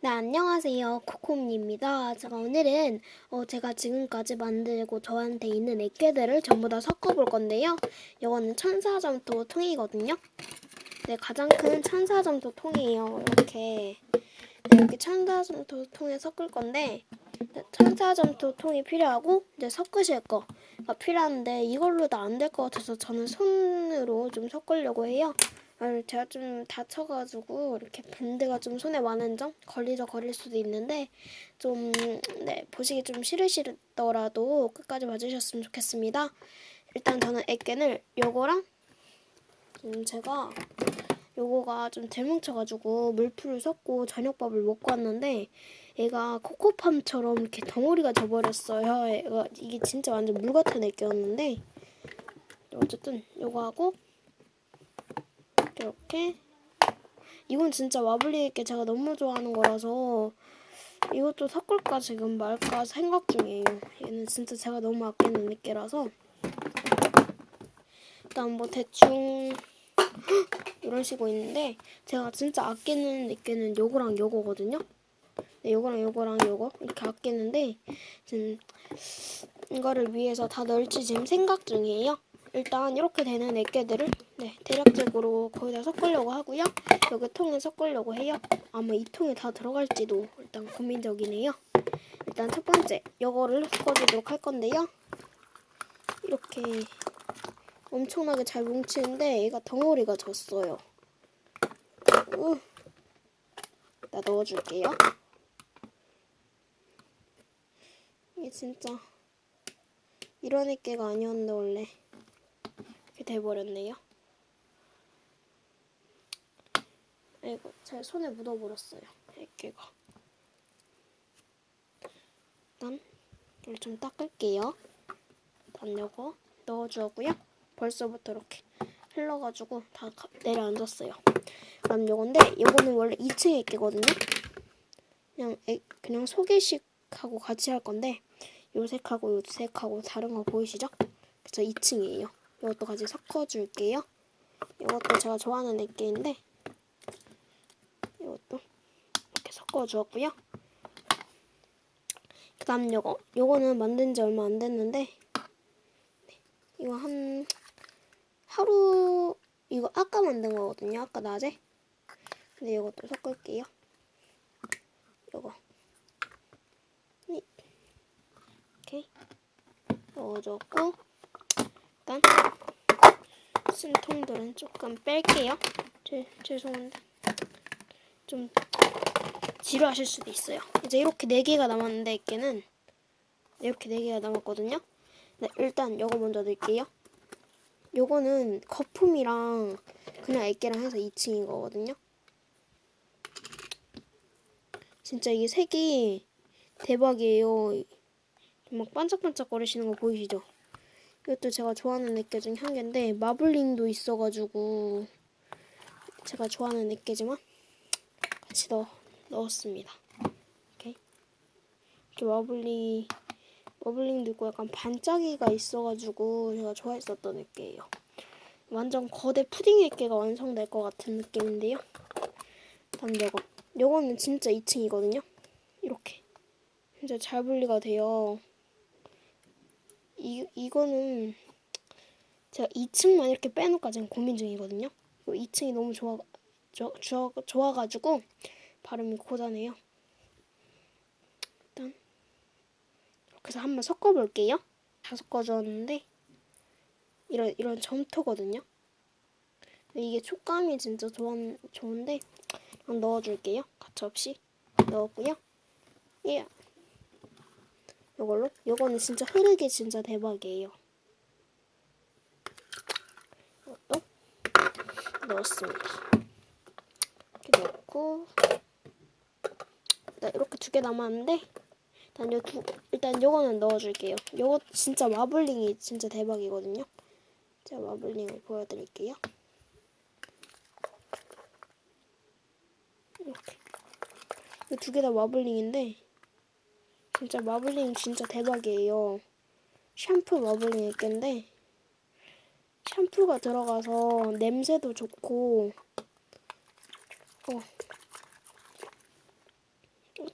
네, 안녕하세요. 코코미입니다. 제가 오늘은 어, 제가 지금까지 만들고 저한테 있는 액괴들을 전부 다 섞어볼 건데요. 이거는 천사점토 통이거든요. 네, 가장 큰 천사점토 통이에요. 이렇게 네, 이렇게 천사점토 통에 섞을 건데 네, 천사점토 통이 필요하고 이제 섞으실 거가 필요한데 이걸로 다 안 될 것 같아서 저는 손으로 좀 섞으려고 해요. 아, 제가 좀 다쳐가지고 이렇게 밴드가 좀 손에 많은 점 걸리져 걸릴 수도 있는데 좀 네, 보시기 좀 싫으시더라도 끝까지 봐주셨으면 좋겠습니다. 일단 저는 액겐을 요거랑 좀 제가 요거가 좀 대뭉쳐가지고 물풀을 섞고 저녁밥을 먹고 왔는데 얘가 코코팜처럼 이렇게 덩어리가 져버렸어요. 얘가 이게 진짜 완전 물 같은 액기였는데 어쨌든 요거 하고 이렇게 이건 진짜 와블리 액게 제가 너무 좋아하는 거라서 이것도 섞을까 지금 말까 생각 중이에요. 얘는 진짜 제가 너무 아끼는 액게라서 일단 뭐 대충 이런 식으로 있는데 제가 진짜 아끼는 액게는 요거랑 요거거든요. 네, 요거랑 요거랑 요거 이렇게 아끼는데 지금 이거를 위해서 다 넣을지 지금 생각 중이에요. 일단 이렇게 되는 액게들을 네, 대략적으로 거의 다 섞으려고 하고요. 여기 통에 섞으려고 해요. 아마 이 통에 다 들어갈지도 일단 고민적이네요. 일단 첫 번째 이거를 섞어주도록 할 건데요. 이렇게 엄청나게 잘 뭉치는데 얘가 덩어리가 졌어요. 우. 나 넣어줄게요. 이게 진짜 이런 액계가 아니었는데 원래 이렇게 돼버렸네요. 아이고 제 손에 묻어버렸어요. 액계가. 일단 이걸 좀 닦을게요. 일단 요거 넣어주고요. 벌써부터 이렇게 흘러가지고 다 가- 내려앉았어요. 그럼 요건데 요거는 원래 2층에 액계거든요. 그냥 액, 그냥 소개식하고 같이 할 건데 요 색하고 요 색하고 다른 거 보이시죠? 그래서 2층이에요. 이것도 같이 섞어줄게요. 이것도 제가 좋아하는 액계인데 이것도 이렇게 섞어주었고요. 그 다음 요거 요거는 만든 지 얼마 안 됐는데 네, 이거 한 하루 이거 아까 만든 거거든요. 아까 낮에 근데 이것도 섞을게요. 요거 네. 이렇게 넣어줬고 일단 쓴 통들은 조금 뺄게요. 제, 죄송한데 좀 지루하실 수도 있어요. 이제 이렇게 네 개가 남았는데 이게는 이렇게 네 개가 남았거든요. 네, 일단 요거 먼저 넣을게요. 요거는 거품이랑 그냥 액계랑 해서 2층인 거거든요. 진짜 이게 색이 대박이에요. 막 반짝반짝 거리시는 거 보이시죠? 이것도 제가 좋아하는 액계 중한 개인데 마블링도 있어가지고 제가 좋아하는 액계지만 같이 넣, 넣었습니다. 이렇게 이렇게 마블링 마블링도 있고 약간 반짝이가 있어가지고 제가 좋아했었던 액계예요. 완전 거대 푸딩 액계가 완성될 것 같은 느낌인데요. 다음 요거 요거는 진짜 2층이거든요. 이렇게 진짜 잘 분리가 돼요. 이, 이거는 제가 2층만 이렇게 빼놓을까 지금 고민 중이거든요. 2층이 너무 좋아, 저, 좋아, 좋아가지고 발음이 고단해요. 일단 이렇게 해서 한번 섞어볼게요. 다 섞어주었는데 이런 이런 점토거든요. 이게 촉감이 진짜 좋아, 좋은데 한번 넣어줄게요. 가차없이 넣었고요. 예. 요걸로 요거는 진짜 흐르기 진짜 대박이에요. 이것도 넣었습니다. 이렇게 넣고 네, 이렇게 두 개 남았는데 일단 요 두, 일단 요거는 넣어줄게요. 요거 진짜 마블링이 진짜 대박이거든요. 제가 마블링을 보여드릴게요. 이렇게 두개 다 마블링인데 진짜 마블링 진짜 대박이에요. 샴푸 마블링 액인데 샴푸가 들어가서 냄새도 좋고 어,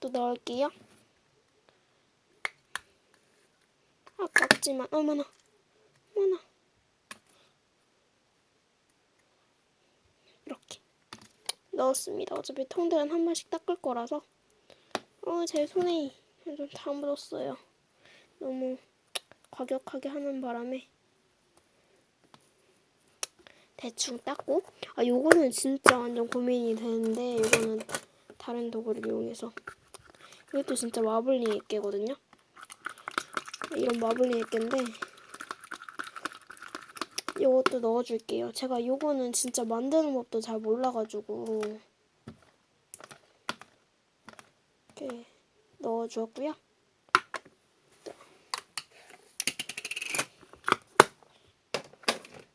이것도 넣을게요. 아깝지만 어머나. 어머나. 이렇게. 넣었습니다. 어차피 통들은 한 번씩 닦을 거라서. 어 제 손에 좀 다 묻었어요. 너무 과격하게 하는 바람에. 대충 닦고. 아 요거는 진짜 완전 고민이 되는데 요거는 다른 도구를 이용해서 이것도 진짜 마블링 액계거든요. 이런 마블링 액계인데 이것도 넣어줄게요. 제가 요거는 진짜 만드는 법도 잘 몰라가지고 이렇게 넣어주었고요.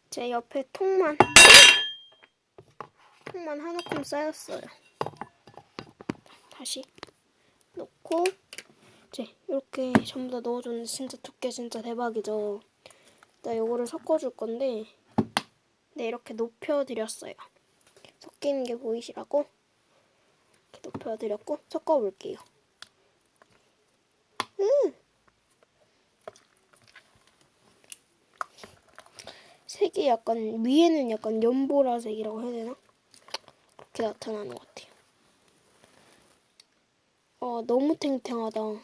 제 옆에 통만 통만 한 움큼 쌓였어요. 다시 넣고 이제 이렇게 전부 다 넣어줬는데 진짜 두께 진짜 대박이죠. 나 요거를 섞어줄 건데 네 이렇게 높여드렸어요. 섞이는 게 보이시라고 이렇게 높여드렸고 섞어볼게요. 음! 색이 약간 위에는 약간 연보라색이라고 해야 되나? 그렇게 나타나는 것 같아요. 어 너무 탱탱하다. 음,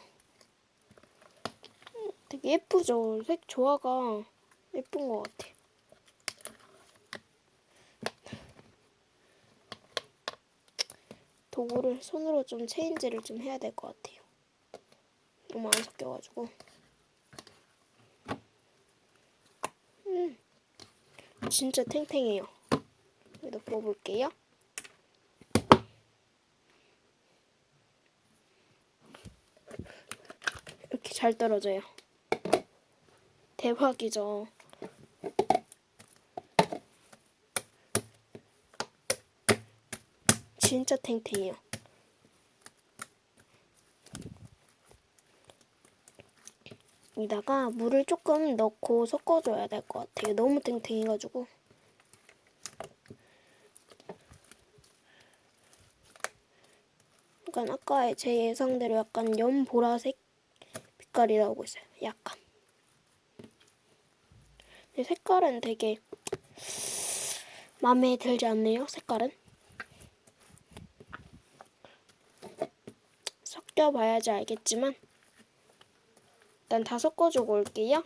되게 예쁘죠? 색 조화가 예쁜 것 같아요. 도구를 손으로 좀 체인지를 좀 해야 될 것 같아요. 너무 안 섞여가지고. 음, 진짜 탱탱해요. 여기다 부어볼게요. 이렇게 잘 떨어져요. 대박이죠. 진짜 탱탱해요. 여기다가 물을 조금 넣고 섞어줘야 될 것 같아요. 너무 탱탱해가지고. 약간 아까 제 예상대로 약간 연보라색 빛깔이 나오고 있어요. 약간. 색깔은 되게 마음에 들지 않네요. 색깔은. 섞여봐야지 알겠지만 일단 다 섞어주고 올게요.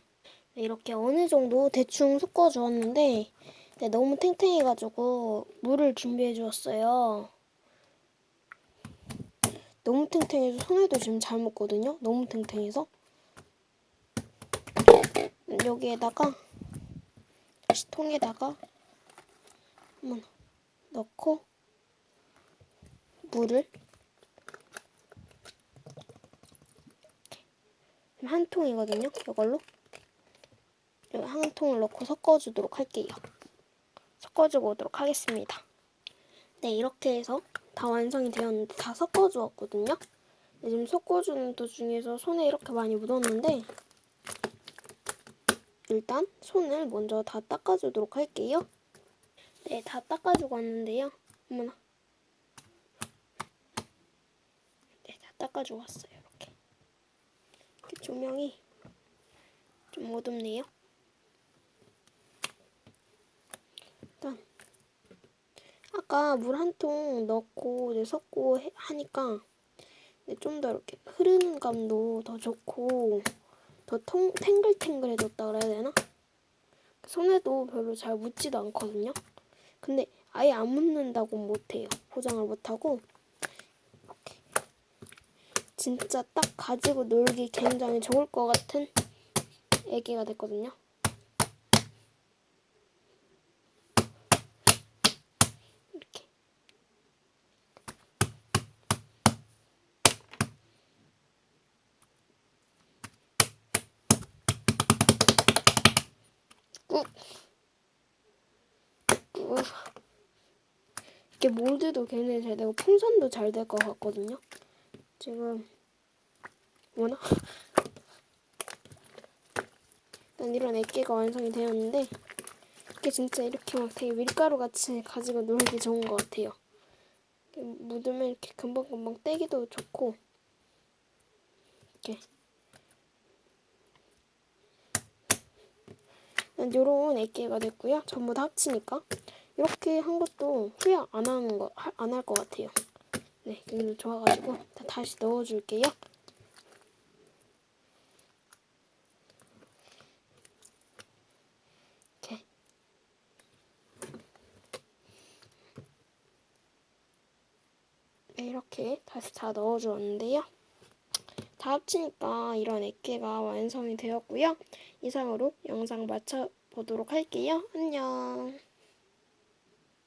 네, 이렇게 어느 정도 대충 섞어주었는데 네, 너무 탱탱해가지고 물을 준비해 주었어요. 너무 탱탱해서 손에도 지금 잘 묻거든요. 너무 탱탱해서 여기에다가 다시 통에다가 한번 넣고 물을 한 통이거든요. 이걸로 한 통을 넣고 섞어주도록 할게요. 섞어주고 오도록 하겠습니다. 네, 이렇게 해서 다 완성이 되었는데 다 섞어주었거든요. 네, 지금 섞어주는 도중에서 손에 이렇게 많이 묻었는데 일단 손을 먼저 다 닦아주도록 할게요. 네, 다 닦아주고 왔는데요. 어머나. 네, 다 닦아주고 왔어요. 이렇게. 이렇게 조명이 좀 어둡네요. 일단 아까 물 한 통 넣고 이제 섞고 해- 하니까 좀 더 이렇게 흐르는 감도 더 좋고 더 통, 탱글탱글해졌다 그래야 되나? 손에도 별로 잘 묻지도 않거든요. 근데 아예 안 묻는다고 못해요. 포장을 못하고. 진짜 딱 가지고 놀기 굉장히 좋을 것 같은 애기가 됐거든요. 이렇게. 꾹. 꾹. 이렇게 몰드도 굉장히 잘 되고 풍선도 잘 될 것 같거든요. 지금 뭐나? 일단 이런 액기가 완성이 되었는데 이게 진짜 이렇게 막 되게 밀가루 같이 가지고 놀기 좋은 것 같아요. 묻으면 이렇게 금방금방 떼기도 좋고 이렇게. 요런 액계가 됐고요. 전부 다 합치니까 이렇게 한 것도 후회 안 하는 거 안 할 것 같아요. 네, 여기도 좋아가지고 다 다시 넣어줄게요. 네, 이렇게 다시 다 넣어주었는데요. 다 합치니까 이런 액계가 완성이 되었고요. 이상으로 영상 마쳐보도록 할게요. 안녕.